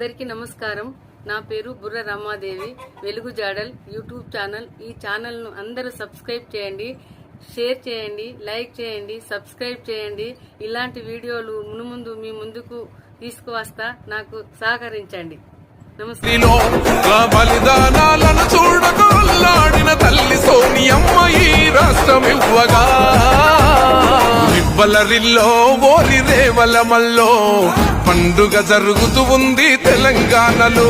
అందరికీ నమస్కారం. నా పేరు బుర్ర రమాదేవి. వెలుగు జాడల్ యూట్యూబ్ ఛానల్. ఈ ఛానల్ను అందరూ సబ్స్క్రైబ్ చేయండి షేర్ చేయండి లైక్ చేయండి సబ్స్క్రైబ్ చేయండి. ఇలాంటి వీడియోలు మునుముందు మీ ముందుకు తీసుకువస్తా నాకు సహకరించండి. నమస్తే లో నా బలిదానాలను చూడక తల్లి సోనియమ్మ ఈ రాష్ట్రం ఇవ్వగా నివ్వలరిల్లో ఓరి రేవలమల్లో పండుగ జరుగుతూ ఉంది తెలంగాణలో.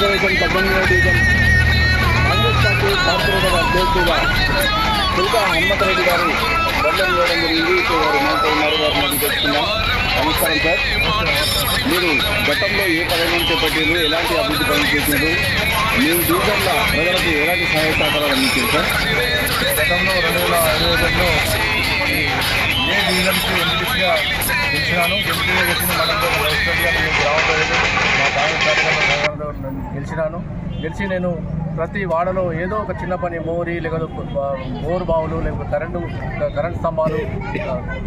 కరీంనగర్ కార్పొరేషన్ పద్దెనిమిదవ డివిజన్. కాంగ్రెస్ పార్టీ కార్పొరేటర్ అభ్యర్థిగా తుల్కా హనుమతరెడ్డి గారు బంధం వేయడం జరిగింది. ఇప్పుడు వారు మనతో ఉన్నారు. వారిని అడిగి నమస్కారం సార్. మీరు గతంలో ఏ పదవిని చేపట్టారు? ఎలాంటి అభివృద్ధి పనులు చేసినారు మీ డివిజన్ల ప్రజలకు ఎలాంటి సహాయ సహకారాలు అందించారు సార్? గతంలో రెండు వేల ఇరవై ఒకటిలో ఏ డివిజన్కి ఎంపీగా గెలిచినాను ఎంపీగా గెలిచిన మనందరూ గ్రామ ప్రజలు మా కాంగ్రెస్ నేను గెలిచినాను. గెలిచి నేను ప్రతి వాడలో ఏదో ఒక చిన్న పని మోరి లేకపోతే బ- బోరు బావులు లేకపోతే కరెంటు కరెంట్ స్తంభాలు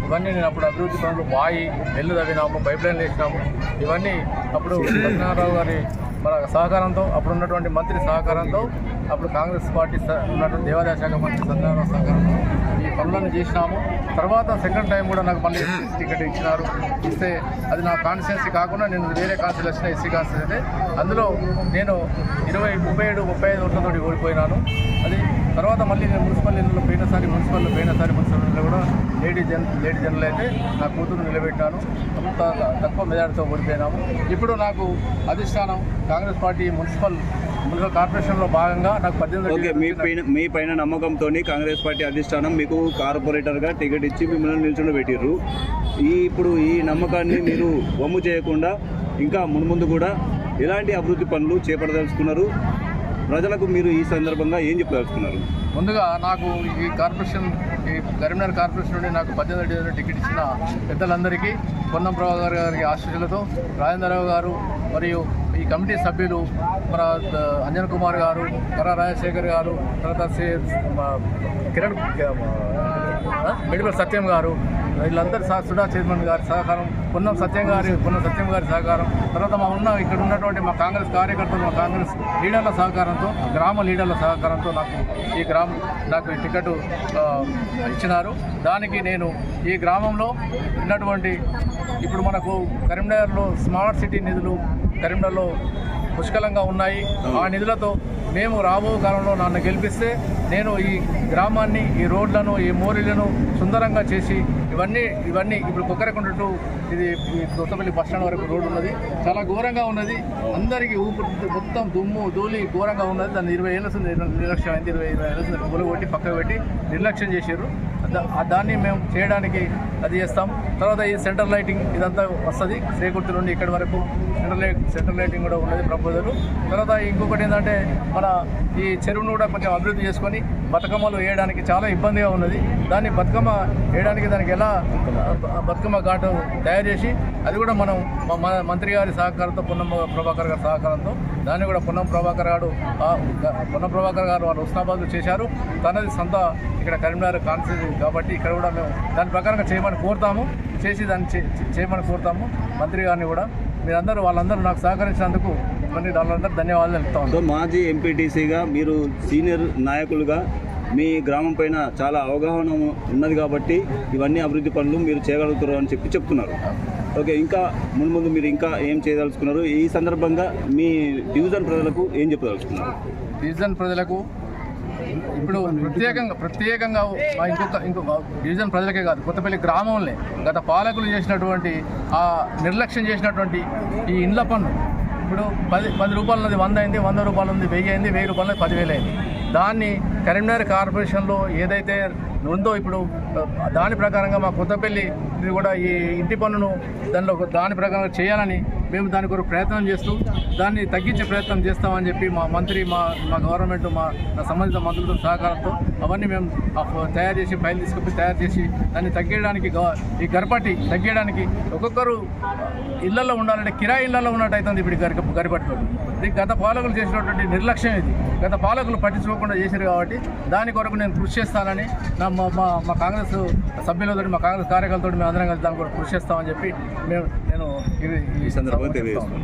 ఇవన్నీ నేను అప్పుడు అభివృద్ధి పనులు బాయి నెల్లు తవ్వినాము పైప్ లైన్ వేసినాము. ఇవన్నీ అప్పుడు సత్యనారాయణ గారి మన సహకారంతో అప్పుడు ఉన్నటువంటి మంత్రి సహకారంతో అప్పుడు కాంగ్రెస్ పార్టీ ఉన్నటువంటి దేవాదాయ శాఖ మంత్రి సత్యనారాయణ సహకారంతో పనులను చేసినాము. తర్వాత సెకండ్ టైం కూడా నాకు మళ్ళీ ఎస్సీ టికెట్ ఇచ్చినారు. ఇస్తే అది నా కాన్స్టిట్యున్సీ కాకుండా నేను వేరే కాన్స్టిట్యూన్సీ వచ్చిన ఎస్సీ కాన్స్టిట్యూన్సీ అయితే అందులో నేను ఇరవై ముప్పై ఏడు ముప్పై ఐదు ఓట్లతోటి ఓడిపోయినాను. అది తర్వాత మళ్ళీ నేను మున్సిపల్ ఎన్నికల్లో పోయినసారి మున్సిపల్ పోయినసారి మున్సిపల్ ఎన్నికల్లో కూడా లేడీ జన్ లేడీ జనరల్ అయితే నా కూతురు నిలబెట్టాను అంత తక్కువ మెజార్టీతో ఓడిపోయినాము. ఇప్పుడు నాకు అధిష్టానం కాంగ్రెస్ పార్టీ మున్సిపల్ మున్సిపల్ కార్పొరేషన్లో భాగంగా నాకు పద్దెనిమిది ఓకే మీ పైన మీ పైన నమ్మకంతో కాంగ్రెస్ పార్టీ అధిష్టానం మీకు కార్పొరేటర్గా టికెట్ ఇచ్చి మిమ్మల్ని నిల్చుండి పెట్టిర్రు. ఈ ఇప్పుడు ఈ నమ్మకాన్ని మీరు వమ్ము చేయకుండా ఇంకా మున్ముందు కూడా ఎలాంటి అభివృద్ధి పనులు చేపట్టదలుచుకున్నారు ప్రజలకు మీరు ఈ సందర్భంగా ఏం చెప్పదలుచుకున్నారు? ముందుగా నాకు ఈ కార్పొరేషన్ ఈ కరీంనగర్ కార్పొరేషన్ నుండి నాకు పద్దెనిమిది డివిజన్ టికెట్ ఇచ్చిన పెద్దలందరికీ పొన్నం ప్రభాకర్ గారి ఆశీస్సులతో రాజేంద్రరావు గారు మరియు ఈ కమిటీ సభ్యులు మన అంజన్ కుమార్ గారు కర రాజశేఖర్ గారు తర్వాత కిరణ్ మెడికల్ సత్యం గారు వీళ్ళందరూ సహ సుడా చైర్మన్ గారి సహకారం పున్నం సత్యం గారి పున్నం సత్యం గారి సహకారం తర్వాత మా ఉన్న ఇక్కడ ఉన్నటువంటి మా కాంగ్రెస్ కార్యకర్తలు మా కాంగ్రెస్ లీడర్ల సహకారంతో గ్రామ లీడర్ల సహకారంతో నాకు ఈ గ్రామం నాకు ఈ టికెట్ ఇచ్చినారు. దానికి నేను ఈ గ్రామంలో ఉన్నటువంటి ఇప్పుడు మనకు కరీంనగర్లో స్మార్ట్ సిటీ నిధులు కరీంనగర్లో పుష్కలంగా ఉన్నాయి. ఆ నిధులతో మేము రాబో కాలంలో నన్ను గెలిపిస్తే నేను ఈ గ్రామాన్ని ఈ రోడ్లను ఈ మోరీలను సుందరంగా చేసి ఇవన్నీ ఇవన్నీ ఇప్పుడు కుక్కరకొండ టు ఇది ఈ కొత్తపల్లి బస్ స్టాండ్ వరకు రోడ్డు ఉన్నది. చాలా ఘోరంగా ఉన్నది. అందరికీ ఊపిరి మొత్తం దుమ్ము ధూళి ఘోరంగా ఉన్నది. దాన్ని ఇరవై ఏళ్ళ నిర్లక్ష్యం అయింది. ఇరవై ఇరవై ఏళ్ళ పెట్టి పక్కకు పెట్టి నిర్లక్ష్యం చేశారు. దాన్ని మేము చేయడానికి అది చేస్తాం. తర్వాత ఈ సెంటర్ లైటింగ్ ఇదంతా వస్తుంది. శ్రీకుర్తి నుండి ఇక్కడి వరకు సెంటర్ లైట్ సెంటర్ లైటింగ్ కూడా ఉన్నది ప్రపోజల్. తర్వాత ఇంకొకటి ఏంటంటే మన ఈ చెరువును కూడా కొంచెం అభివృద్ధి చేసుకొని బతుకమ్మలు వేయడానికి చాలా ఇబ్బందిగా ఉన్నది. దాన్ని బతుకమ్మ వేయడానికి దానికి ఎలా బతుకమ్మ ఘాటు తయారు చేసి అది కూడా మనం మన మంత్రి గారి సహకారంతో పొన్నం ప్రభాకర్ గారి సహకారంతో దాన్ని కూడా పొన్నం ప్రభాకర్ గారు ఆ, పొన్నం ప్రభాకర్ గారు వాళ్ళు హుస్నాబాద్లో చేశారు. తనది సొంత ఇక్కడ కరీంనగర్ కాన్స్టిట్యూన్సీ కాబట్టి ఇక్కడ కూడా మేము దాని ప్రకారంగా చేయమని కోరుతాము. చేసి దాన్ని చేయమని కోరుతాము. మంత్రి గారిని కూడా. మీరందరూ వాళ్ళందరూ నాకు సహకరించినందుకు మరి వాళ్ళందరూ ధన్యవాదాలు చెప్తా సో మాజీ ఎంపీటీసీగా మీరు సీనియర్ నాయకులుగా మీ గ్రామం పైన చాలా అవగాహన ఉన్నది కాబట్టి ఇవన్నీ అభివృద్ధి పనులు మీరు చేయగలుగుతారు అని చెప్పి చెప్తున్నారు. ఓకే ఇంకా ముందు ముందు మీరు ఇంకా ఏం చేయదలుచుకున్నారు? ఈ సందర్భంగా మీ డివిజన్ ప్రజలకు ఏం చెప్పదలుచుకున్నారు? డివిజన్ ప్రజలకు ఇప్పుడు ప్రత్యేకంగా ప్రత్యేకంగా మా ఇంకొక ఇంకొక డివిజన్ ప్రజలకే కాదు కొత్తపల్లి గ్రామంలో గత పాలకులు చేసినటువంటి ఆ నిర్లక్ష్యం చేసినటువంటి ఈ ఇండ్ల పన్ను. ఇప్పుడు పది పది రూపాయలు వంద అయింది వంద రూపాయలు ఉంది వెయ్యి అయింది వెయ్యి రూపాయలు పదివేలు అయింది. దాన్ని కరీంనగర్ కార్పొరేషన్లో ఏదైతే ఉందో ఇప్పుడు దాని ప్రకారంగా మా కొత్తపల్లి ఇది కూడా ఈ ఇంటి పన్నును దానిలో దాని ప్రకారంగా చేయాలని మేము దాని కొరకు ప్రయత్నం చేస్తూ దాన్ని తగ్గించే ప్రయత్నం చేస్తామని చెప్పి మా మంత్రి మా మా గవర్నమెంట్ మా సంబంధిత మంత్రులతో సహకారంతో అవన్నీ మేము తయారు చేసి ఫైల్ తీసుకొని తయారు చేసి దాన్ని తగ్గించడానికి ఈ గరపట్టి తగ్గించడానికి ఒక్కొక్కరు ఇళ్ళలో ఉండాలంటే కిరాయి ఇళ్ళలో ఉన్నట్టు అవుతుంది ఇప్పుడు ఈ గరిక ఇది గత పాలకులు చేసినటువంటి నిర్లక్ష్యం ఇది. గత పాలకులు పట్టించుకోకుండా చేశారు కాబట్టి దాని కొరకు నేను కృషి చేస్తానని నా మా మా మా కాంగ్రెస్ సభ్యులతో మా కాంగ్రెస్ కార్యకర్తలతో మేము అందరం కలిసి దాని కొరకు కృషి చేస్తామని చెప్పి మేము నేను ఇది ఈ సందర్భంగా. తెలియజేస్తాను.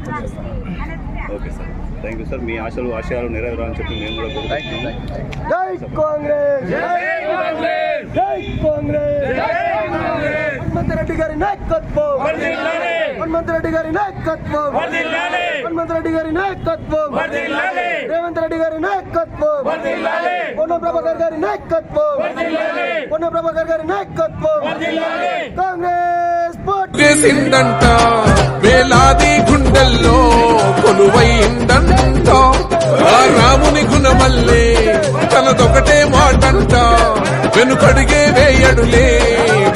Okay sir. Thank you sir మీ ఆశలు ఆశయాలు నెరవేరాలని చెప్పి మేము కూడా. థ్యాంక్ యూ థ్యాంక్ యూ జై కాంగ్రెస్! జై కాంగ్రెస్! జై కాంగ్రెస్! హనుమంత్ రెడ్డి గారి నాయకత్వం. హనుమంత్ రెడ్డి గారి నాయకత్వం. హనుమంత్ రెడ్డి గారి నాయకత్వం. రేవంత్ రెడ్డి గారి నాయకత్వం. పొన్న ప్రభాకర్ గారి నాయకత్వం. పొన్న ప్రభాకర్ గారి నాయకత్వం. కాంగ్రెస్ పార్టీ. చేసిందంట వేలాది గుండెల్లో కొలువైందంట. రాముని గుణమల్లే తనదొకటే మాటంట వెనుకడిగే వేయడులే.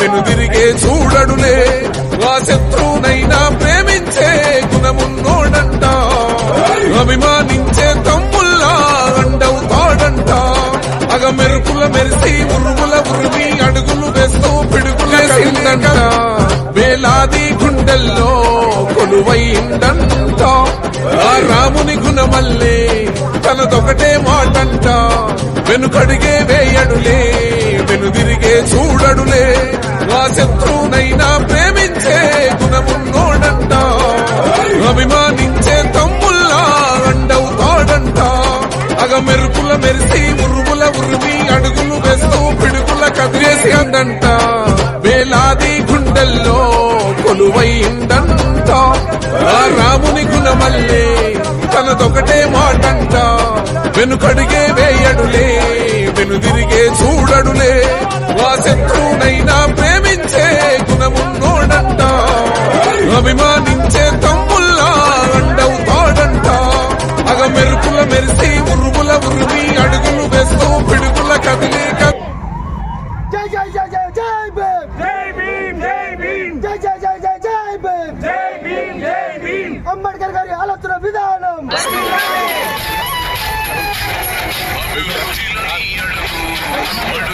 వెనుదిరిగే చూడడులే. ఆ శత్రువునైనా ప్రేమించే గుణమున్నోడంట. అభిమానించే తమ్ముల్లా అండవుతాడంట అగ మెరుపుల మెరిసి ఉరుగుల ఉరిమి అడుగులు వేస్తూ పిడుగులేసిందంట వేలాది గుండెల్లో కొలువైందంట. ఆ రాముని గుణమల్లే తనదొకటే మాటంట. వెనుకడిగే వేయడులే వెనుదిరిగే చూడడులే. శత్రువునైనా ప్రేమించే గుణమున్నోడంట. అభిమానించే తమ్ముల్లా అండవుతాడంట అగ మెరుపుల మెరిసి ఉరుముల ఉరిమి అడుగులు వేస్తూ పిడుగుల కదిలేసి అందంట. వేలాది గుండెల్లో కొలువైందంట. రాముని గుణమల్లే తనదొకటే మాటంట. వెనుకడిగే వేయడులే వెనుదిరిగే చూడడులే. Murder!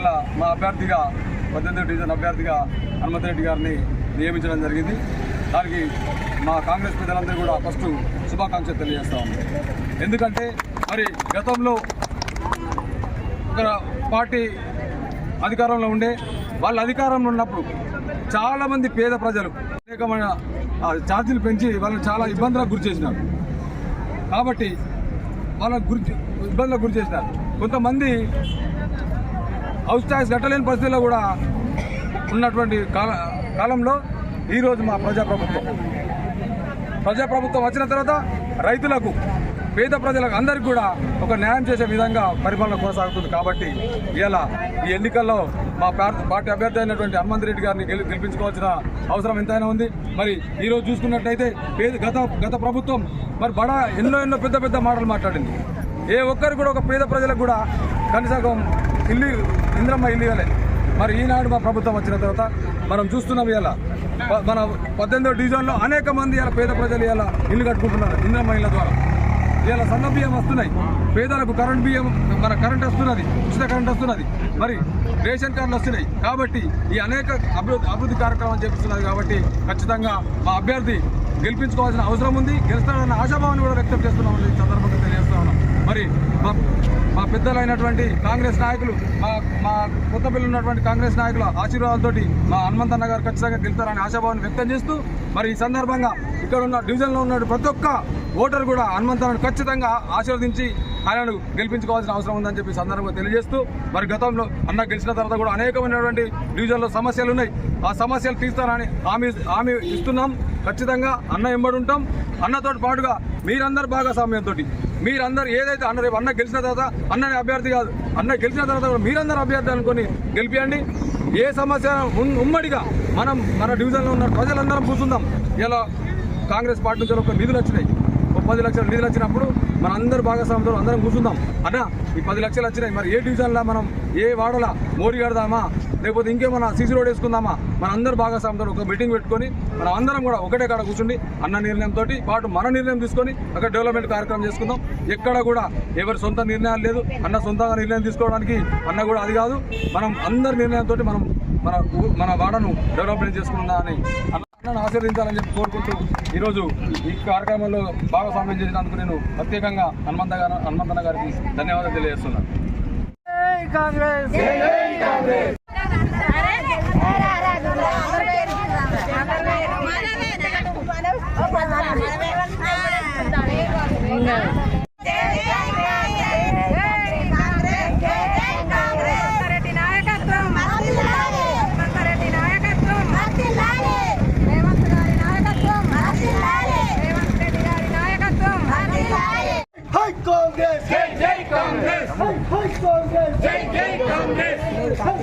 ఇలా మా అభ్యర్థిగా పద్దెనిమిది డివిజన్ అభ్యర్థిగా హనుమంతరెడ్డి గారిని నియమించడం జరిగింది. దానికి మా కాంగ్రెస్ ప్రజలందరూ కూడా ఫస్ట్ శుభాకాంక్షలు తెలియజేస్తా ఎందుకంటే మరి గతంలో ఒక పార్టీ అధికారంలో ఉండే వాళ్ళ అధికారంలో ఉన్నప్పుడు చాలామంది పేద ప్రజలు అనేకమైన ఛార్జీలు పెంచి వాళ్ళని చాలా ఇబ్బందులకు గురి చేసినారు. కాబట్టి వాళ్ళకు గురి ఇబ్బందులకు గురి చేసినారు. కొంతమంది హౌస్ ట్యాక్స్ కట్టలేని పరిస్థితుల్లో కూడా ఉన్నటువంటి కాల కాలంలో ఈరోజు మా ప్రజాప్రభుత్వం. ప్రజాప్రభుత్వం వచ్చిన తర్వాత రైతులకు పేద ప్రజలకు అందరికీ కూడా ఒక న్యాయం చేసే విధంగా పరిపాలన కొనసాగుతుంది కాబట్టి ఇలా ఈ ఎన్నికల్లో మా పార్టీ అభ్యర్థి అయినటువంటి హనుమంత్ రెడ్డి గారిని గెలిపించుకోవాల్సిన అవసరం ఎంతైనా ఉంది. మరి ఈరోజు చూసుకున్నట్టయితే పేద గత గత ప్రభుత్వం మరి బడా ఎన్నో ఎన్నో పెద్ద పెద్ద మాటలు మాట్లాడింది. ఏ ఒక్కరు కూడా ఒక పేద ప్రజలకు కూడా కనీసం ఇల్లు ఇంద్రమ్మ ఇల్లు ఇవ్వలే. మరి ఈనాడు మా ప్రభుత్వం వచ్చిన తర్వాత మనం చూస్తున్నాం ఇలా మన పద్దెనిమిదో డివిజన్లో అనేక మంది ఇలా పేద ప్రజలు ఇలా ఇల్లు కట్టుకుంటున్నారు ఇంద్రమ్మ ఇళ్ళ ద్వారా. ఇలా సన్న బియ్యం వస్తున్నాయి. పేదలకు కరెంట్ బియ్యం మన కరెంట్ వస్తున్నది ఉచిత కరెంట్ వస్తున్నది. మరి రేషన్ కార్డులు వస్తున్నాయి. కాబట్టి ఈ అనేక అభివృద్ధి అభివృద్ధి కార్యక్రమం చేపిస్తున్నది కాబట్టి ఖచ్చితంగా మా అభ్యర్థి గెలిపించుకోవాల్సిన అవసరం ఉంది. గెలుస్తాడన్న ఆశాభావాన్ని కూడా వ్యక్తం చేస్తున్నాం ఈ సందర్భంగా తెలియజేస్తా ఉన్నాం. మరి మా మా పెద్దలైనటువంటి కాంగ్రెస్ నాయకులు మా మా కొత్త పిల్లలు ఉన్నటువంటి కాంగ్రెస్ నాయకుల ఆశీర్వాదాలతోటి మా హనుమంతన్న గారు ఖచ్చితంగా గెలుస్తారని ఆశాభావాన్ని వ్యక్తం చేస్తూ మరి ఈ సందర్భంగా ఇక్కడ ఉన్న డివిజన్లో ఉన్న ప్రతి ఒక్క ఓటర్ కూడా హనుమంతన్నను ఖచ్చితంగా ఆశీర్వదించి ఆయనను గెలిపించుకోవాల్సిన అవసరం ఉందని చెప్పి సందర్భంగా తెలియజేస్తూ మరి గతంలో అన్న గెలిచిన తర్వాత కూడా అనేకమైనటువంటి డివిజన్లో సమస్యలు ఉన్నాయి. ఆ సమస్యలు తీస్తానని హామీ హామీ ఇస్తున్నాం. ఖచ్చితంగా అన్న ఎంబడి ఉంటాం. అన్నతో పాటుగా మీరందరు భాగస్వామ్యంతో మీరందరూ ఏదైతే అన్న రేపు అన్న గెలిచిన తర్వాత అన్నని అభ్యర్థి కాదు అన్న గెలిచిన తర్వాత కూడా మీరందరూ అభ్యర్థి అనుకొని గెలిపియండి. ఏ సమస్య ఉమ్మడిగా మనం మన డివిజన్లో ఉన్న ప్రజలందరం కూర్చుందాం. ఇలా కాంగ్రెస్ పార్టీ నుంచి ఒక నిధులు వచ్చినాయి. పది లక్షలు నిధులు వచ్చినప్పుడు మన అందరూ భాగస్వామ్యంతో అందరం కూర్చుందాం. అన్న ఈ పది లక్షలు వచ్చినాయి. మరి ఏ డివిజన్లో మనం ఏ వాడలా మోరీ కడదామా లేకపోతే ఇంకేమన్నా సీసీ రోడ్ వేసుకుందామా? మన అందరు భాగస్వామ్యంతో ఒక మీటింగ్ పెట్టుకొని మనం అందరం కూడా ఒకటే కాడ కూర్చుండి అన్న నిర్ణయంతో పాటు మన నిర్ణయం తీసుకొని అక్కడ డెవలప్మెంట్ కార్యక్రమం చేసుకుందాం. ఎక్కడ కూడా ఎవరి సొంత నిర్ణయాలు లేదు. అన్న సొంతంగా నిర్ణయం తీసుకోవడానికి అన్న కూడా అది కాదు. మనం అందరి నిర్ణయంతో మనం మన మన వాడను డెవలప్మెంట్ చేసుకుందా అని అన్న ఆశీర్వదించాలని చెప్పి కోరుకుంటూ ఈరోజు ఈ కార్యక్రమంలో భాగస్వామ్యం చేసినందుకు నేను ప్రత్యేకంగా హనుమంత గారు హనుమంతన్న గారికి ధన్యవాదాలు తెలియజేస్తున్నాను రెడ్డి నాయకత్వం రెడ్డి నాయకత్వం రేవంత్ గారి నాయకత్వం రేవంత్ రెడ్డి గారి నాయకత్వం హై కాంగ్రెస్ జై జై కాంగ్రెస్ హై హై కాంగ్రెస్ జై జై కాంగ్రెస్!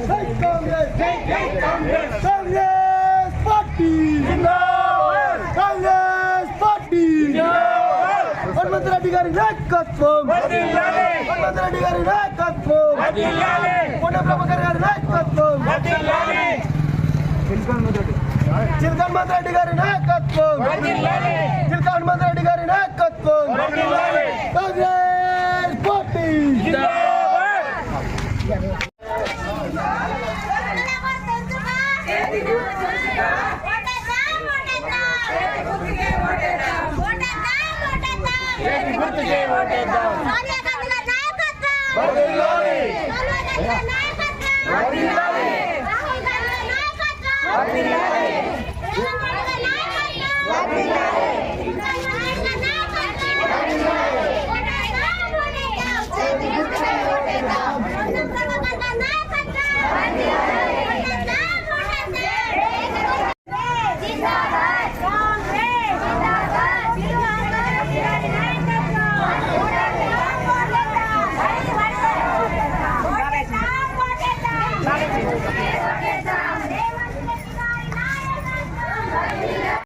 హై కాంగ్రెస్ జై జై కాంగ్రెస్! కాంగ్రెస్ పార్టీ! జిందాబాద్! కాంగ్రెస్ పార్టీ! జిందాబాద్! హనుమంత్ రెడ్డి గారి నాయకత్వం! వర్ధిల్లాలి హనుమంత్ రెడ్డి గారి నాయకత్వం! వర్ధిల్లాలి కొండ ప్రభాకర్ గారి నాయకత్వం! వర్ధిల్లాలి చిల్క హనుమంత్ రెడ్డి గారి నాయకత్వం! వర్ధిల్లాలి చిల్క హనుమంత్ రెడ్డి గారి నాయకత్వం! వర్ధిల్లాలి కాంగ్రెస్ పార్టీ!